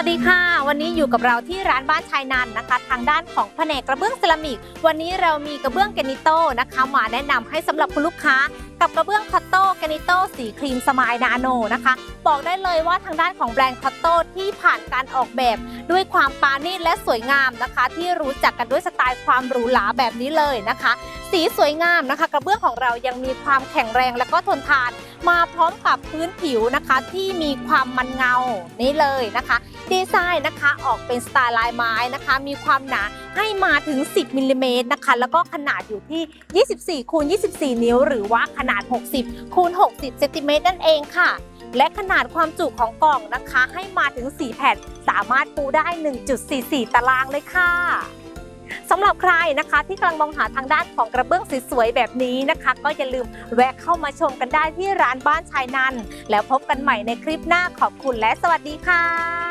วัสดีค่ะ วันนี้อยู่กับเราที่ร้านบ้านชายนันนะคะ ทางด้านของแผนกกระเบื้องเซรามิก วันนี้เรามีกระเบื้องแกนิโต้นะคะมาแนะนำให้สำหรับคุณลูกค้า กับกระเบื้องคอตโต้แกนิโต้สีครีมสมายนาโนนะคะ บอกได้เลยว่าทางด้านของแบรนด์คอตโต้ที่ผ่านการออกแบบด้วยความปราณีตและสวยงามนะคะ ที่รู้จักกันด้วยสไตล์ความหรูหราแบบนี้เลยนะคะ สีสวยงามนะคะ กระเบื้องของเรายังมีความแข็งแรงและก็ทนทาน มาพร้อมกับพื้นผิวนะคะ ที่มีความมันเงานี่เลยนะคะ ดีไซน์นะคะออกเป็นสไตล์ลายไม้นะคะ มีความหนาให้มาถึง 10มิลลิเมตรนะคะ แล้วก็ขนาดอยู่ที่ 24คูณ24 นิ้ว หรือว่าขนาด 60คูณ60เซนติเมตรนั่นเองค่ะและขนาดความจุของกล่องนะคะ ให้มาถึง 4 แผ่น สามารถปูได้ 1.44 ตารางเลยค่ะ สำหรับใครนะคะที่กำลังมองหาทางด้านของกระเบื้องสวยๆแบบนี้นะคะ ก็อย่าลืมแวะเข้ามาชมกันได้ที่ร้านบ้านชายนัน แล้วพบกันใหม่ในคลิปหน้าขอบคุณและสวัสดีค่ะ